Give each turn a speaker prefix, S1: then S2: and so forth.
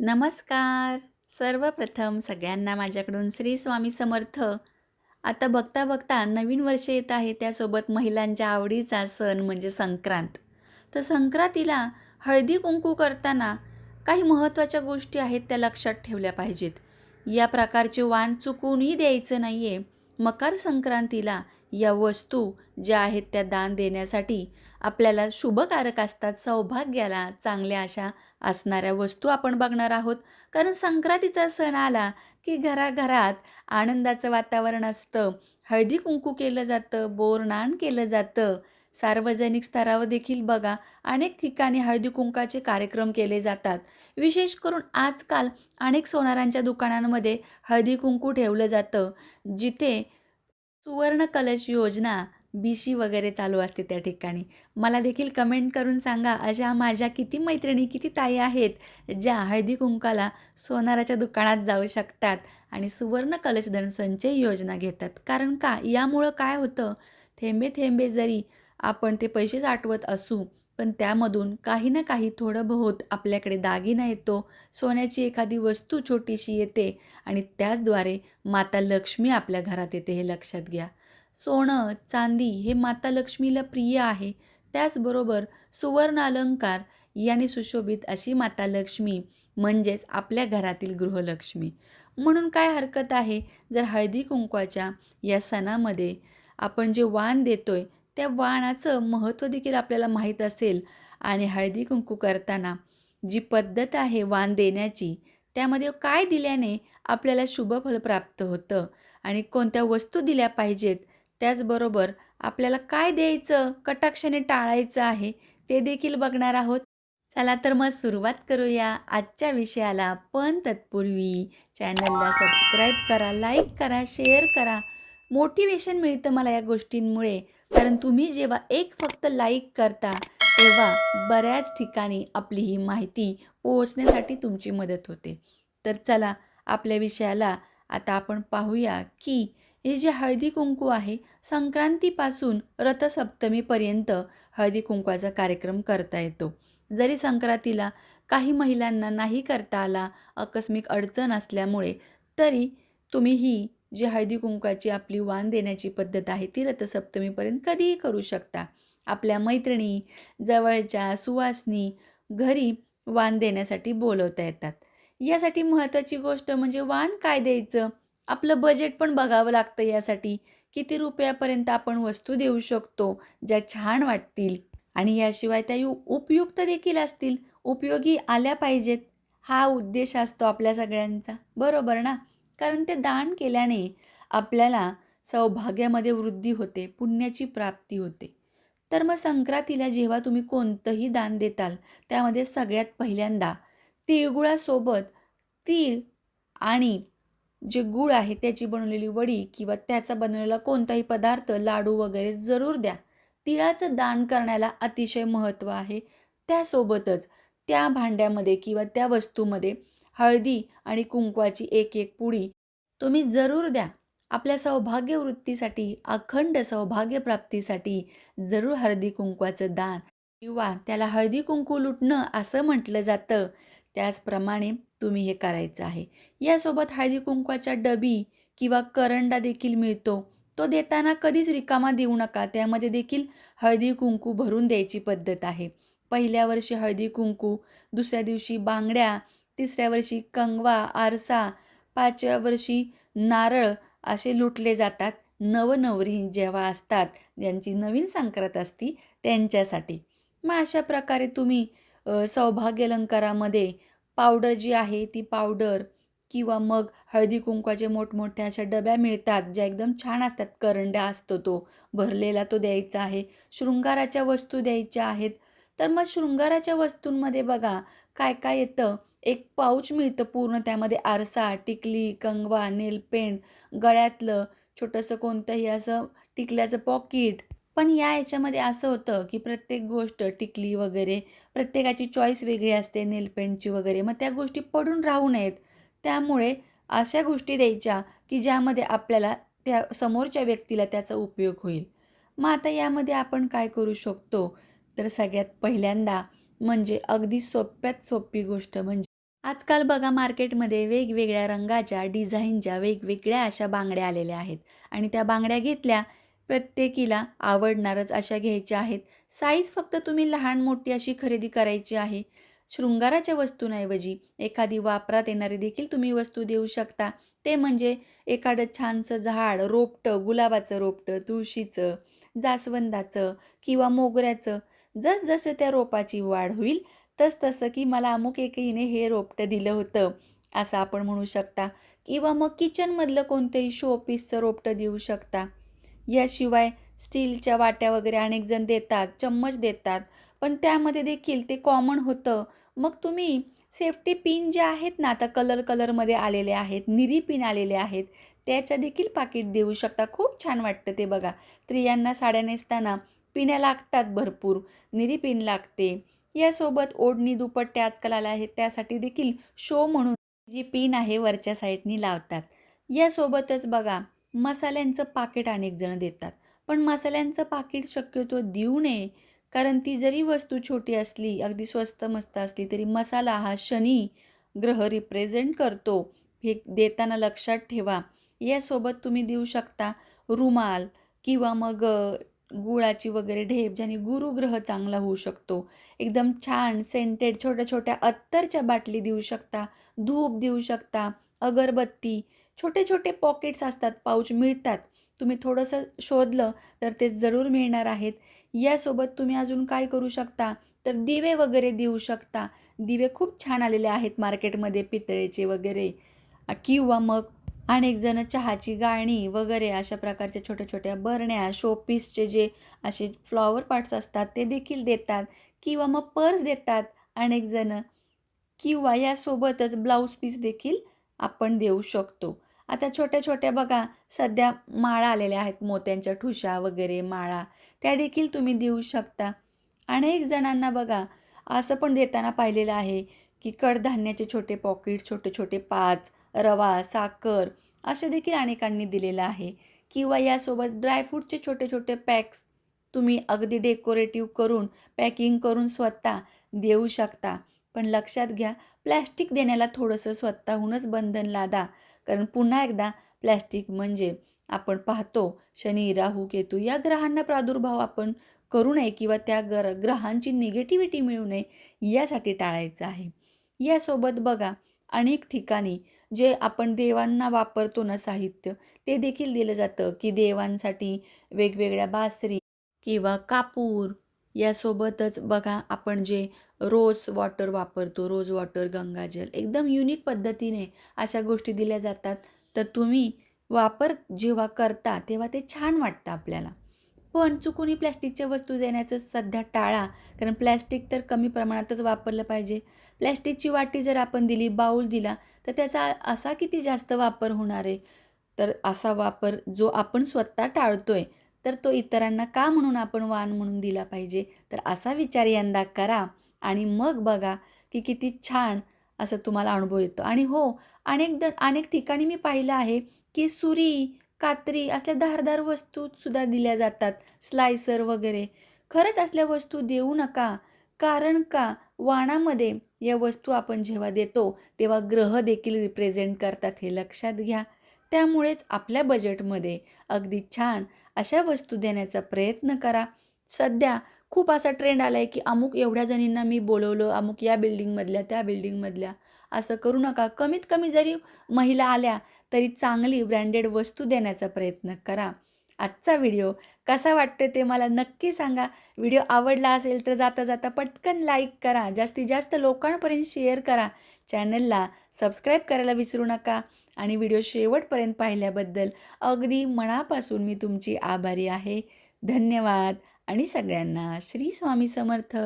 S1: नमस्कार. सर्वप्रथम सगळ्यांना माझ्याकडून श्री स्वामी समर्थ. आता बघता-बघता नवीन वर्ष येत आहे, त्यासोबत महिलांच्या आवडीचा सण म्हणजे संक्रांत. तर संक्रांतीला हळदी-कुंकू करताना काही महत्त्वाच्या गोष्टी आहेत त्या लक्षात ठेवल्या पाहिजेत. या प्रकारचे वाण चुकूनही द्यायचं नाही आहे मकर संक्रांतीला या वस्तू ज्या आहेत त्या दान देण्यासाठी आपल्याला शुभकारक असतात. सौभाग्याला चांगल्या अशा असणाऱ्या वस्तू आपण बघणार आहोत. कारण संक्रांतीचा सण आला, की घराघरात आनंदाचं वातावरण असतं. हळदी-कुंकू केलं जातं, बोरनाण केलं जातं. सार्वजनिक स्तरावर देखील बघा अनेक ठिकाणी हळदी-कुंकाचे कार्यक्रम केले जातात. विशेष करून आजकाल अनेक सोनारांच्या दुकानांमध्ये हळदी-कुंकू ठेवलं जातं, जिथे सुवर्ण कलश योजना, बीशी वगैरे चालू असते त्या ठिकाणी. मला देखील कमेंट करून सांगा, अशा माझ्या किती मैत्रिणी, किती ताई आहेत, ज्या हळदी-कुंकाला सोनाराच्या दुकानात जाऊ शकतात आणि सुवर्ण कलश संचय योजना घेतात. कारण का? यामुळं काय होतं, थेंबे थेंबे जरी आपण ते पैसे साठवत असू, पण त्यामधून काही ना काही थोडं बहुत आपल्याकडे दागिना येतो, सोन्याची एखादी वस्तू छोटीशी येते आणि त्याचद्वारे माता लक्ष्मी आपल्या घरात येते, हे लक्षात घ्या. सोनं, चांदी हे माता लक्ष्मीला प्रिय आहे. त्याचबरोबर सुवर्ण अलंकार याने सुशोभित अशी माता लक्ष्मी म्हणजेच आपल्या घरातील गृहलक्ष्मी. म्हणून काय हरकत आहे, जर हळदी-कुंकवाच्या या सणामध्ये आपण जे वाण देतोय, त्या वाणाचं महत्त्व देखील आपल्याला माहीत असेल आणि हळदी-कुंकू करताना जी पद्धत आहे वाण देण्याची, त्यामध्ये काय दिल्याने आपल्याला शुभफल प्राप्त होतं आणि कोणत्या वस्तू दिल्या पाहिजेत, त्याचबरोबर आपल्याला काय द्यायचं, कटाक्षाने टाळायचं आहे, ते देखील बघणार आहोत. चला तर मग सुरुवात करूया आजच्या विषयाला. पण तत्पूर्वी चॅनलला सबस्क्राईब करा, लाईक करा, शेअर करा. मोटिवेशन मिळतं मला या गोष्टींमुळे. कारण तुम्ही जेव्हा एक फक्त लाईक करता, तेव्हा बऱ्याच ठिकाणी आपली ही माहिती पोहोचण्यासाठी तुमची मदत होते. तर चला आपल्या विषयाला आता आपण पाहूया, की हे जे हळदी-कुंकू आहे, संक्रांतीपासून रथसप्तमीपर्यंत हळदी-कुंकवाचा कार्यक्रम करता येतो. जरी संक्रांतीला काही महिलांना नाही करता आला, आकस्मिक अडचण असल्यामुळे, तरी तुम्ही ही जी हळदी-कुंकवाची आपली वाण देण्याची पद्धत आहे, ती रथसप्तमीपर्यंत कधीही करू शकता. आपल्या मैत्रिणी, जवळच्या सुवासनी घरी वाण देण्यासाठी बोलवता येतात. यासाठी महत्त्वाची गोष्ट म्हणजे वाण काय द्यायचं, आपलं बजेट पण बघावं लागतं यासाठी. किती रुपयापर्यंत आपण वस्तू देऊ शकतो, ज्या छान वाटतील आणि याशिवाय त्या यु उपयुक्त देखील असतील, उपयोगी आल्या पाहिजेत. हा उद्देश असतो आपल्या सगळ्यांचा, बरोबर ना? कारण ते दान केल्याने आपल्याला सौभाग्यामध्ये वृद्धी होते, पुण्याची प्राप्ती होते. तर मग संक्रांतीला जेव्हा तुम्ही कोणतंही दान देताल, त्यामध्ये सगळ्यात पहिल्यांदा तिळगुळासोबत तीळ आणि जे गूळ आहे त्याची बनवलेली वडी किंवा त्याचा बनवलेला कोणताही पदार्थ, लाडू वगैरे जरूर द्या. तिळाचं दान करण्याला अतिशय महत्त्व आहे. त्यासोबतच त्या भांड्यामध्ये किंवा त्या वस्तूमध्ये हळदी आणि कुंकवाची एक-एक पुडी तुम्ही जरूर द्या. आपल्या सौभाग्यवृत्तीसाठी अखंड सौभाग्यप्राप्तीसाठी जरूर हळदी-कुंकवाचं दान किंवा त्याला हळदी-कुंकू लुटणं असं म्हटलं जातं. त्याचप्रमाणे तुम्ही हे करायचं आहे. यासोबत हळदी-कुंकवाच्या डबी किंवा करंडा देखील मिळतो. तो देताना कधीच रिकामा देऊ नका. त्यामध्ये देखील हळदी-कुंकू भरून द्यायची पद्धत आहे. पहिल्या वर्षी हळदी-कुंकू, दुसऱ्या दिवशी बांगड्या, तिसऱ्या वर्षी कंगवा, आरसा, पाचव्या वर्षी नारळ असे लुटले जातात. नवनवरी जेव्हा असतात, ज्यांची नवीन संक्रांत असती त्यांच्यासाठी. मग अशा प्रकारे तुम्ही सौभाग्य अलंकारामध्ये पावडर जी आहे ती पावडर किंवा मग हळदी-कुंकवाचे मोठमोठ्या अशा डब्या मिळतात, ज्या एकदम छान असतात. करंडा असतो तो भरलेला, तो द्यायचा आहे. शृंगाराच्या वस्तू द्यायच्या आहेत. तर मग शृंगाराच्या वस्तूंमध्ये बघा काय-काय येतं. एक पाऊच मिळतं पूर्ण त्यामध्ये आरसा, टिकली, कंगवा, नेलपेंट, गळ्यातलं छोटंसं कोणतंही असं टिकल्याचं पॉकेट. पण या याच्यामध्ये असं होतं, की प्रत्येक गोष्ट टिकली वगैरे प्रत्येकाची चॉईस वेगळी असते नेलपेंटची वगैरे. मग त्या गोष्टी पडून राहू नयेत. त्यामुळे अशा गोष्टी द्यायच्या, की ज्यामध्ये आपल्याला त्या समोरच्या व्यक्तीला त्याचा उपयोग होईल. मग आता यामध्ये आपण काय करू शकतो, तर सगळ्यात पहिल्यांदा म्हणजे अगदी सोप्यात सोपी गोष्ट म्हणजे आजकाल बघा मार्केटमध्ये वेगवेगळ्या रंगाच्या डिझाईनच्या वेगवेगळ्या अशा बांगड्या आलेल्या आहेत. आणि त्या बांगड्या घेतल्या प्रत्येकीला आवडणारच अशा घ्यायच्या आहेत. साईज फक्त तुम्ही लहान मोठी अशी खरेदी करायची आहे. शृंगाराच्या वस्तूंऐवजी एखादी वापरात येणारी देखील तुम्ही वस्तू देऊ शकता. ते म्हणजे एखादं छानसं झाड रोपटं गुलाबाचं रोपटं तुळशीचं जास्वंदाचं किंवा मोगऱ्याचं जसजसं त्या रोपाची वाढ होईल तसतसं की मला अमुक एकीने हे रोपटं दिलं होतं असं आपण म्हणू शकता. किंवा मग किचनमधलं कोणतंही शो पीसचं रोपटं देऊ शकता. याशिवाय स्टीलच्या वाट्या वगैरे अनेक जण देतात चम्मच देतात. पण त्यामध्ये देखील ते कॉमन होतं. मग तुम्ही सेफ्टी पिन जे आहेत ना आता कलर कलरमध्ये आलेले आहेत निरी पिन आलेले आहेत त्याच्या देखील पाकिट देऊ शकता. खूप छान वाटतं ते बघा. स्त्रियांना साड्या नेसताना पिण्या लागतात भरपूर निरी पिन लागते. यासोबत ओढणी दुपट्टे आजकाल आल्या आहेत त्यासाठी देखील शो म्हणून जी पिन आहे वरच्या साईडनी लावतात. यासोबतच बघा मसाल्यांचं पाकिट अनेक जण देतात. पण मसाल्यांचं पाकिट शक्यतो देऊ नये कारण ती जरी वस्तू छोटी असली अगदी स्वस्त मस्त असली तरी मसाला हा शनी ग्रह रिप्रेझेंट करतो. हे देताना लक्षात ठेवा. यासोबत तुम्ही देऊ शकता रुमाल किंवा मग गुळाची वगैरे ढेप ज्याने गुरुग्रह चांगला होऊ शकतो. एकदम छान सेंटेड छोट्या छोट्या अत्तरच्या बाटली देऊ शकता धूप देऊ शकता अगरबत्ती छोटे छोटे पॉकेट्स असतात पाऊच मिळतात. तुम्ही थोडंसं शोधलं तर ते जरूर मिळणार आहेत. यासोबत तुम्ही अजून काय करू शकता? तर दिवे वगैरे देऊ शकता. दिवे खूप छान आलेले आहेत मार्केटमध्ये पितळेचे वगैरे. किंवा मग अनेक जण चहाची गाळणी वगैरे अशा प्रकारच्या छोट्या छोट्या बरण्या शोपीसचे जे असे फ्लॉवर पार्ट्स असतात ते देखील देतात किंवा मग पर्स देतात अनेक जण. किंवा यासोबतच ब्लाऊज पीस देखील आपण देऊ शकतो. आता छोट्या छोट्या बघा सध्या माळा आलेल्या आहेत मोत्यांच्या ठुशा वगैरे माळा. त्या देखील तुम्ही देऊ शकता. अनेक जणांना बघा असं पण देताना पाहिलेलं आहे की कडधान्याचे छोटे पॉकेट छोटे छोटे पाच रवा साखर असे देखील अनेकांनी दिलेलं आहे. किंवा यासोबत ड्रायफ्रूटचे छोटे छोटे पॅक्स तुम्ही अगदी डेकोरेटिव्ह करून पॅकिंग करून स्वतः देऊ शकता. पण लक्षात घ्या प्लॅस्टिक देण्याला थोडंसं स्वतःहूनच बंधन लादा. कारण पुन्हा एकदा प्लॅस्टिक म्हणजे आपण पाहतो शनी राहू केतू या ग्रहांना प्रादुर्भाव आपण करू नये किंवा त्या ग्र ग्रहांची निगेटिव्हिटी मिळू नये यासाठी टाळायचं आहे. यासोबत बघा अनेक ठिकाणी जे आपण देवांना वापरतो ना साहित्य ते देखील दिलं जातं की देवांसाठी वेगवेगळ्या बासरी किंवा कापूर यासोबतच बघा आपण जे रोज वॉटर वापरतो रोज वॉटर गंगाजल एकदम युनिक पद्धतीने अशा गोष्टी दिल्या जातात. तर तुम्ही वापर जेव्हा करता तेव्हा ते छान वाटतं आपल्याला. पण चुकूनही प्लॅस्टिकच्या वस्तू देण्याचं सध्या टाळा कारण प्लॅस्टिक तर कमी प्रमाणातच वापरलं पाहिजे. प्लॅस्टिकची वाटी जर आपण दिली बाऊल दिला तर त्याचा असा किती जास्त वापर होणार आहे? तर असा वापर जो आपण स्वतः टाळतो आहे तर तो इतरांना का म्हणून आपण वाण म्हणून दिला पाहिजे? तर असा विचार यंदा करा आणि मग बघा की किती छान असं तुम्हाला अनुभव येतो. आणि हो अनेक द अनेक ठिकाणी मी पाहिलं आहे की सुरी कात्री असल्या धारदार वस्तूसुद्धा दिल्या जातात. स्लायसर वगैरे. खरंच असल्या वस्तू देऊ नका. कारण का? वाणामध्ये या वस्तू आपण जेव्हा देतो तेव्हा ग्रह देखील रिप्रेझेंट करतात हे लक्षात घ्या. त्यामुळेच आपल्या बजेटमध्ये अगदी छान अशा वस्तू देण्याचा प्रयत्न करा. सध्या खूप असा ट्रेंड आला आहे की अमुक एवढ्या जणींना मी बोलवलं अमुक या बिल्डिंगमधल्या त्या बिल्डिंगमधल्या असं करू नका. कमीत कमी जरी महिला आल्या तरी चांगली ब्रँडेड वस्तू देण्याचा प्रयत्न करा. आजचा व्हिडिओ कसा वाटतो ते मला नक्की सांगा. व्हिडिओ आवडला असेल तर जाता जाता पटकन लाईक करा. जास्तीत जास्त लोकांपर्यंत शेअर करा. चॅनलला सबस्क्राईब करायला विसरू नका. आणि व्हिडिओ शेवटपर्यंत पाहिल्याबद्दल अगदी मनापासून मी तुमची आभारी आहे. धन्यवाद. आणि सगळ्यांना श्री स्वामी समर्थ.